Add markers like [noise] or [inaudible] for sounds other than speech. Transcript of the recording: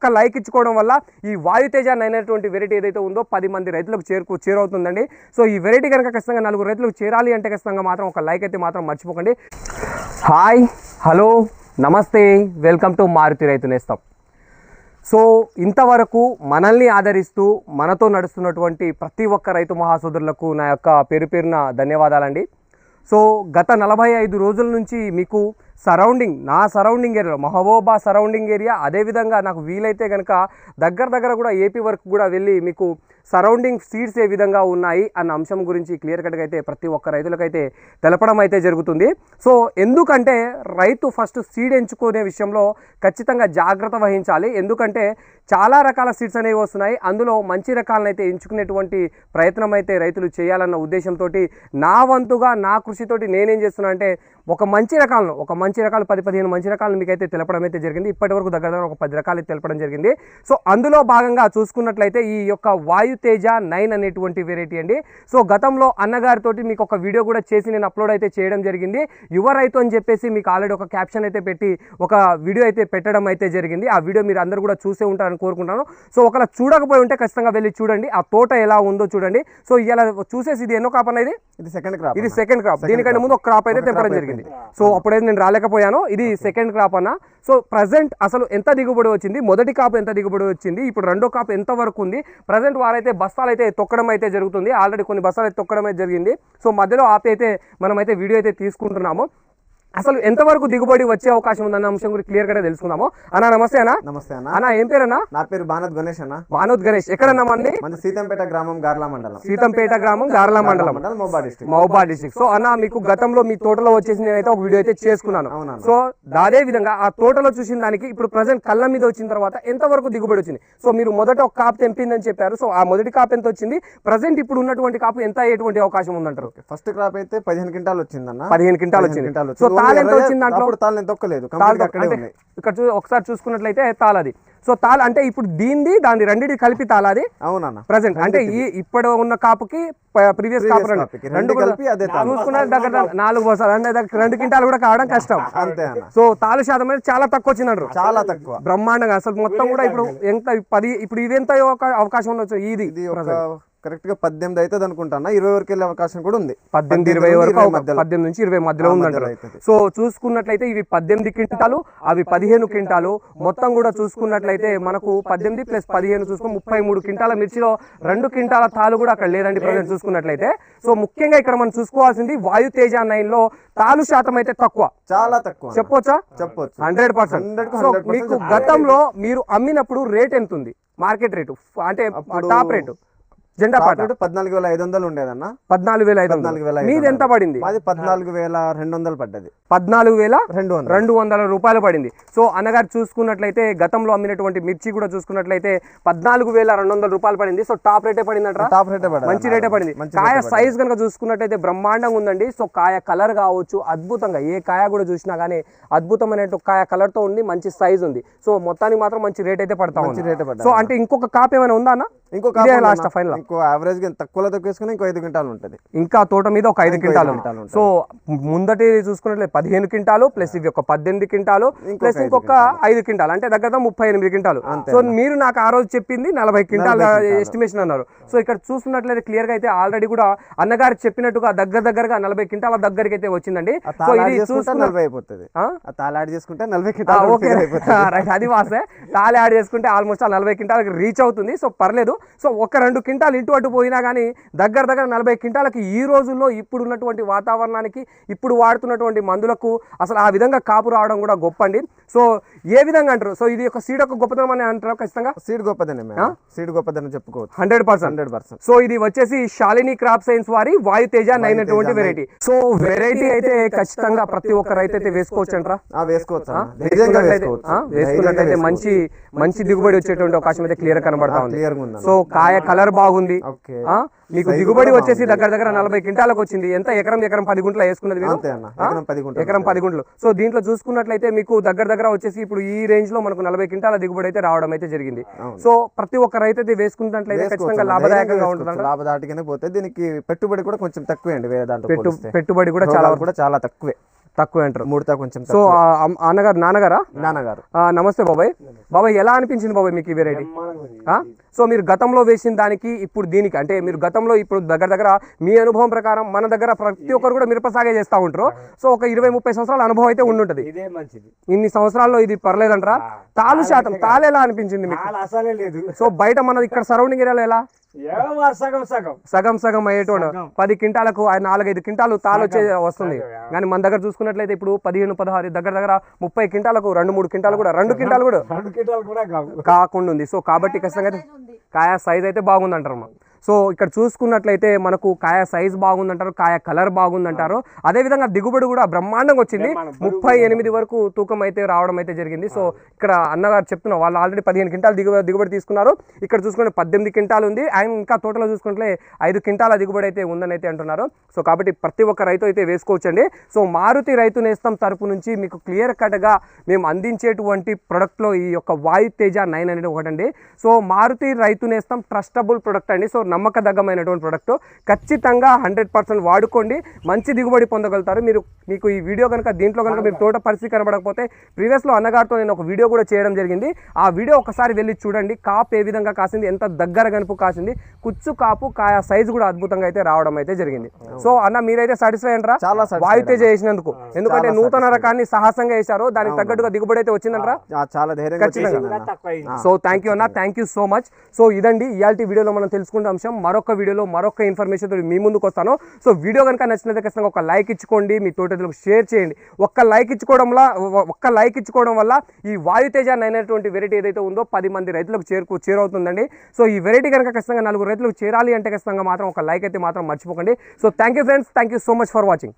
ఒక్క లైక్ ఇచ్చుకోవడం వల్ల ఈ వాయుతేజ అయినటువంటి వెరైటీ ఏదైతే ఉందో పది మంది రైతులకు చేరుకు చేరవుతుందండి. సో ఈ వెరైటీ కనుక ఖచ్చితంగా నలుగురు రైతులకు చేరాలి అంటే ఖచ్చితంగా మాత్రం ఒక లైక్ అయితే మాత్రం మర్చిపోకండి. హాయ్ హలో నమస్తే welcome to Maruti Rythu Nestham. So ఇంతవరకు మనల్ని ఆదరిస్తూ మనతో నడుస్తున్నటువంటి ప్రతి ఒక్క రైతు మహాసోదరులకు నా యొక్క పేరు పేరున ధన్యవాదాలండి. సో గత నలభై ఐదు రోజుల నుంచి మీకు సరౌండింగ్ నా సరౌండింగ్ ఏరియాలో మహబూబా సరౌండింగ్ ఏరియా అదేవిధంగా నాకు వీలైతే కనుక దగ్గర దగ్గర కూడా ఏపీ వరకు కూడా వెళ్ళి మీకు సరౌండింగ్ సీడ్స్ ఏ విధంగా ఉన్నాయి అన్న అంశం గురించి క్లియర్ కట్గా అయితే ప్రతి ఒక్క రైతులకైతే తెలపడం అయితే జరుగుతుంది. సో ఎందుకంటే రైతు ఫస్ట్ సీడ్ ఎంచుకునే విషయంలో ఖచ్చితంగా జాగ్రత్త వహించాలి. ఎందుకంటే చాలా రకాల సీడ్స్ అనేవి వస్తున్నాయి. అందులో మంచి రకాలను అయితే ఎంచుకునేటువంటి ప్రయత్నం అయితే రైతులు చేయాలన్న ఉద్దేశంతో నా వంతుగా నా కృషితోటి నేనేం చేస్తున్నా అంటే ఒక మంచి రకాలను ఒక మంచి మంచి రకాలు పది పదిహేను మంచి రకాలు మీకు అయితే తెలపడం అయితే జరిగింది. ఇప్పటి వరకు దగ్గర దగ్గర ఒక పది రకాలు తెలపడం జరిగింది. సో అందులో భాగంగా చూసుకున్నట్లయితే ఈ యొక్క వాయు తేజ నైన్ అనేటువంటి వెరైటీ అండి. సో గతంలో అన్నగారితోటి మీకు ఒక వీడియో కూడా చేసి నేను అప్లోడ్ అయితే చేయడం జరిగింది. యువ రైతు అని చెప్పేసి మీకు ఆల్రెడీ ఒక క్యాప్షన్ అయితే పెట్టి ఒక వీడియో అయితే పెట్టడం అయితే జరిగింది. ఆ వీడియో మీరు అందరూ కూడా చూసే ఉంటారని కోరుకుంటాను. సో ఒకవేళ చూడకపోయి ఉంటే ఖచ్చితంగా వెళ్ళి చూడండి. ఆ తోట ఎలా ఉందో చూడండి. సో ఇలా చూసేసి ఇది ఎన్నో కాపన ఇది? ఇది సెకండ్ క్రాప్ ఇది సెకండ్ క్రాప్ దీనికంటే ముందు ఒక క్రాప్ అయితే తెంపడం జరిగింది. సో అప్పుడైతే నేను రాలేకపోయాను. ఇది సెకండ్ క్రాప్ అన్న. సో ప్రజెంట్ అసలు ఎంత దిగుబడి వచ్చింది? మొదటి కాపు ఎంత దిగుబడి వచ్చింది? ఇప్పుడు రెండో కాపు ఎంత వరకు ఉంది? ప్రజెంట్ వారైతే బస్తాలు అయితే తొక్కడం అయితే జరుగుతుంది. ఆల్రెడీ కొన్ని బస్తాలు అయితే తొక్కడం అయితే జరిగింది. సో మధ్యలో ఆపి అయితే మనమైతే వీడియో అయితే తీసుకుంటున్నాము. అసలు ఎంతవరకు దిగుబడి వచ్చే అవకాశం ఉందన్న అంశం గురించి క్లియర్గా తెలుసుకుందాము. అన్న నమస్తే అన్న. నమస్తే అన్న. అన్న ఏం పేరన్నా? నా పేరు బానత్ గణేష్ అన్న. వానోద్ గణేష్. ఎక్కడన్నా మంది? మన సీతంపేట గ్రామం గార్లా మండలం. సీతంపేట గ్రామం గార్ల మండలం. మొబా డిస్ట్రిక్ట్ మహబూబా డిస్ట్రిక్ట్ సో అన్న మీకు గతంలో మీ తోటలో వచ్చేసి నేనైతే ఒక వీడియో అయితే చేసుకున్నాను. సో అదే విధంగా ఆ తోటలో చూసిన దానికి ఇప్పుడు ప్రజెంట్ కళ్ళ మీద వచ్చిన తర్వాత ఎంత వరకు దిగుబడి వచ్చింది? సో మీరు మొదట ఒక కాపు తెంపిందని చెప్పారు. సో ఆ మొదటి కాపు ఎంత వచ్చింది? ప్రజెంట్ ఇప్పుడు ఉన్నటువంటి కాపు ఎంత అయ్యేటువంటి అవకాశం ఉందంటారు? ఫస్ట్ క్రాప్ అయితే పదిహేను క్వింటాలు వచ్చిందన్న. పదిహేను క్వింటాలు వచ్చింది. క్వింటాలు సో వచ్చింది. తాళ ఎంత వచ్చింది దాంట్లో? తాళ ఇక్కడ చూ ఒకసారి చూసుకున్నట్లయితే తాళది. సో తాళ అంటే ఇప్పుడు దీనిది దాని రెండింటి కలిపి తాళది అవునన్న. ప్రజెంట్ అంటే ఈ ఇప్పుడు ఉన్న కాపుకి ప్రీవియస్ కాపు రెండు కలిపి అదే తాళం. చూసుకున్న దగ్గర దగ్గర నాలుగు బసాలు అంటే దగ్గర రెండు క్వింటాలు కూడా కావడం కష్టం. అంతే అన్న. సో తాలు శాతం అనేది చాలా తక్కువ వచ్చిందంటారు. చాలా తక్కువ. బ్రహ్మాండంగా. అసలు మొత్తం కూడా ఇప్పుడు ఎంత పది ఇప్పుడు ఇది ఎంత ఒక అవకాశం ఉండొచ్చు? ఇది ఇది ఒక కరెక్ట్గా పద్దెనిమిది అవుతుంది అనుకుంటాను ఇరవై వరకు వెళ్ళే అవకాశం కూడా ఉంది. పద్దెనిమిది ఇరవై వరకు. పద్దెనిమిది నుంచి ఇరవై మధ్యలో ఉందంటారు. సో చూసుకున్నట్లయితే ఇవి పద్దెనిమిది క్వింటాలు అవి పదిహేను క్వింటాలు. మొత్తం కూడా చూసుకున్నట్లయితే మనకు పద్దెనిమిది ప్లస్ పదిహేను చూసుకుని ముప్పై మూడు క్వింటాల మిర్చిలో రెండు క్వింటాల తాలు కూడా అక్కడ లేదండి ప్రజెంట్ చూసుకున్నట్లయితే. సో ముఖ్యంగా ఇక్కడ మనం చూసుకోవాల్సింది వాయు తేజ నైన్లో తాలు శాతం అయితే తక్కువ. చాలా తక్కువ. చెప్పొచ్చా? చెప్పొచ్చు. Hundred percent. 100 కు సో 100% మీకు. గతంలో మీరు అమ్మినప్పుడు రేట్ ఎంత ఉంది మార్కెట్ రేటు. అంటే టాప్ రేటు. జెండా పాట. పద్నాలుగు వేల ఐదు వందలు ఉండేదన్న. పద్నాలుగు వేల ఐదు వేల వందలు ఐదు మీది ఎంత పడింది? మాది పద్నాలుగు వేల రెండు వందలు పడ్డది. పద్నాలుగు వేల రెండు వందలు. రెండు వందల రూపాయలు పడింది. సో అన్నగారు చూసుకున్నట్లయితే గతంలో అమ్మినటువంటి మిర్చి కూడా చూసుకున్నట్లయితే పద్నాలుగు వేల రెండు వందల రూపాయలు పడింది. సో టాప్ రేటే పడిందంటారా? టాప్ రేటే పడ్డది మంచి. రేటే పడింది. కాయ సైజ్ కనుక చూసుకున్నట్టయితే బ్రహ్మాండంగా ఉందండి. సో కాయ కలర్ కావచ్చు అద్భుతంగా ఏ కాయ కూడా చూసినా కానీ అద్భుతమైన కాయ కలర్తో ఉంది మంచి సైజ్ ఉంది. సో మొత్తానికి మాత్రం మంచి రేట్ అయితే పడతా ఉంది. సో అంటే ఇంకొక కాప్ ఏమైనా ఉందా అన్న? ఇంకో ఇదే కాపు లాస్ట్. ఫైనల్ ఇంకో యావరేజ్గా తక్కువలో తక్కువేసుకుని ఇంకో ఐదు క్వింటాలు ఉంటుంది. ఇంకా తోట మీద ఒక ఐదు క్వింటాలు. సో ముందటి చూసుకున్నట్లయితే పదిహేను క్వింటాలు ప్లస్ ఇవి ఒక పద్దెనిమిది క్వింటాలు ప్లస్ ఇంకొక ఐదు క్వింటాలు అంటే దగ్గర ముప్పై ఎనిమిది క్వింటాలు. సో మీరు నాకు ఆ రోజు చెప్పింది నలభై క్వింటాల్ ఎస్టిమేషన్ అన్నారు. సో ఇక్కడ చూస్తున్నట్లయితే క్లియర్గా అయితే ఆల్రెడీ కూడా అన్నగారు చెప్పినట్టుగా దగ్గర దగ్గరగా నలభై క్వింటాల దగ్గరికి అయితే వచ్చిందండి. సో ఇది నలభై అయిపోతుంది. యాడ్ చేసుకుంటే నలభై ఆ, క్వింటాలు ఓకే. [laughs] రైట్ అది వాసే. తాళి యాడ్ చేసుకుంటే ఆల్మోస్ట్ ఆ నలభై క్వింటాలకి రీచ్ అవుతుంది. సో పర్లేదు. సో ఒక రెండు క్వింటాలు ఇటు అటు పోయినా కానీ దగ్గర దగ్గర నలభై క్వింటాలకి ఈ రోజుల్లో ఇప్పుడు ఉన్నటువంటి వాతావరణానికి ఇప్పుడు వాడుతున్నటువంటి మందులకు అసలు ఆ విధంగా కాపు రావడం కూడా గొప్ప అండి సో ఏ విధంగా అంటారు? సో ఇది ఒక సీడ్ ఒక గొప్పతనం అని అంటారు ఖచ్చితంగా? సీడ్ గొప్పదనే సీడ్ గొప్పదని చెప్పుకోవచ్చు. Hundred percent. Hundred percent. So ఇది వచ్చేసి శాలిని క్రాప్ సైన్స్ వారి వాయు తేజ నైన్ అటువంటి వెరైటీ. సో వెరైటీ అయితే ఖచ్చితంగా ప్రతి ఒక్క రైతు అయితే వేసుకోవచ్చు అంటారా? వేసుకున్నట్లయితే మంచి మంచి దిగుబడి వచ్చేటువంటి అవకాశం అయితే క్లియర్ కనబడతా ఉంది. సో కాయ కలర్ బాగుంది ఆ, మీకు దిగుబడి వచ్చేసి దగ్గర దగ్గర నలభై క్వింటాలకు వచ్చింది. ఎంత ఎకరం ఎకరం పది గుంటలు వేసుకున్నది మీరు? అంతే అన్న. ఎకరం పది గుంటలు. ఎకరం పది గుంటలు. సో దీంట్లో చూసుకున్నట్లయితే మీకు దగ్గర దగ్గర వచ్చేసి ఇప్పుడు ఈ రేంజ్లో మనకు నలభై క్వింటాల దిగుబడి అయితే రావడం అయితే జరిగింది. సో ప్రతి ఒక్క రైతు అయితే వేసుకున్నట్లయితే ఖచ్చితంగా లాభదాయకంగా ఉంటుంది లాభదాటిగానే పోతే దీనికి పెట్టుబడి కూడా కొంచెం తక్కువే అండి వేరే దాంట్లో. పెట్టుబడి కూడా చాలా కూడా చాలా తక్కువే. తక్కువ అంటారు. ముడత కొంచెం సో అన్నగారు నాన్నగారా నాన్నగారు? ఆ, నమస్తే బాబాయ్. బాబాయ్ ఎలా అనిపించింది బాబాయ్ మీకు ఈ వెరైటీ సో మీరు గతంలో వేసిన దానికి ఇప్పుడు దీనికి అంటే మీరు గతంలో ఇప్పుడు దగ్గర దగ్గర మీ అనుభవం ప్రకారం మన దగ్గర ప్రతి ఒక్కరు కూడా మిరప సాగే చేస్తూ ఉంటారు. సో ఒక ఇరవై ముప్పై సంవత్సరాల అనుభవం అయితే ఉండుంటది. ఇదే మంచిది. ఇన్ని సంవత్సరాల్లో ఇది పర్లేదంటారా? తాలు శాతం తాలు ఎలా అనిపించింది మీకు? అసలే లేదు. సో బయట మన ఇక్కడ సరౌండింగ్ ఏరియాలో ఎలా? సగం సగం. సగం సగం అయ్యేటోడు. పది క్వింటాలకు ఆ నాలుగైదు క్వింటాలు తాలు వచ్చే వస్తుంది. కానీ మన దగ్గర చూసుకున్నట్లయితే ఇప్పుడు పదిహేను పదహారు దగ్గర దగ్గర ముప్పై క్వింటాలకు రెండు మూడు క్వింటాలు కూడా రెండు క్వింటాలు కూడా రెండు కిటాలు కూడా కావు. కాకుండా ఉంది. సో కాబట్టి ఖచ్చితంగా అయితే కాయ సైజ్ అయితే బాగుందంటారు మనం సో ఇక్కడ చూసుకున్నట్లయితే మనకు కాయ సైజ్ బాగుందంటారు కాయ కలర్ బాగుందంటారు. అదేవిధంగా దిగుబడి కూడా బ్రహ్మాండంగా వచ్చింది. ముప్పై ఎనిమిది వరకు తూకం అయితే రావడం అయితే జరిగింది. సో ఇక్కడ అన్నగారు చెప్తున్నారు వాళ్ళు ఆల్రెడీ పదిహేను క్వింటాలు దిగుబడి దిగుబడి తీసుకున్నారు. ఇక్కడ చూసుకుంటే పద్దెనిమిది క్వింటాలు ఉంది. అండ్ ఇంకా తోటలో చూసుకుంటే ఐదు క్వింటాల దిగుబడి అయితే ఉందని అయితే అంటున్నారు. సో కాబట్టి ప్రతి ఒక్క రైతు అయితే వేసుకోవచ్చండి. సో మారుతి రైతు నేస్తం తరపు నుంచి మీకు క్లియర్ కట్గా మేము అందించేటువంటి ప్రొడక్ట్లో ఈ యొక్క వాయు తేజ నైన్ అనేది ఒకటండి. So Maruti Rythu Nestham trustable product అండి. సో నమ్మకదగ్గమైనటువంటి ప్రొడక్ట్ ఖచ్చితంగా హండ్రెడ్ పర్సెంట్ వాడుకోండి. మంచి దిగుబడి పొందగలుగుతారు. మీరు మీకు ఈ వీడియో కనుక దీంట్లో కనుక మీరు తోట పరిస్థితి కనబడకపోతే ప్రీవియస్లో అన్నగారితో నేను ఒక వీడియో కూడా చేయడం జరిగింది. ఆ వీడియో ఒకసారి వెళ్ళి చూడండి. కాపు ఏ విధంగా కాసింది ఎంత దగ్గర కనుపు కాసింది కుచ్చు కాపు కాయ సైజు కూడా అద్భుతంగా అయితే రావడం అయితే జరిగింది. సో అన్న మీరైతే సాటిస్ఫై అంటారా చాలా వాయుతేజ చేసినందుకు. ఎందుకంటే నూతన రకాన్ని సాహసంగా వేశారు దానికి తగ్గట్టుగా దిగుబడి అయితే వచ్చిందంటారా? ఆ, చాలా సో థ్యాంక్ యూ అన్న. Thank you so much so ఇదండి. ఇయాల్టి వీడియోలో మనం తెలుసుకున్న అంశం మరొక వీడియోలో మరొక ఇన్ఫర్మేషన్ మీ ముందుకు వస్తాను. సో వీడియో కనుక నచ్చినట్లయితే ఖచ్చితంగా ఒక లైక్ ఇచ్చుకోండి. మీ తోటలకు షేర్ చేయండి. ఒక్క లైక్ ఇచ్చుకోవడం వల్ల ఒక్క లైక్ ఇచ్చుకోవడం వల్ల ఈ వాయుతేజ అయినటువంటి వెరైటీ ఏదైతే ఉందో పది మంది రైతులకు చేరుకు చేరవుతుందండి. సో ఈ వెరైటీ కనుక ఖచ్చితంగా నలుగురు రైతులకు చేరాలి అంటే ఖచ్చితంగా మాత్రం ఒక లైక్ అయితే మాత్రం మర్చిపోకండి. So thank you friends thank you so much for watching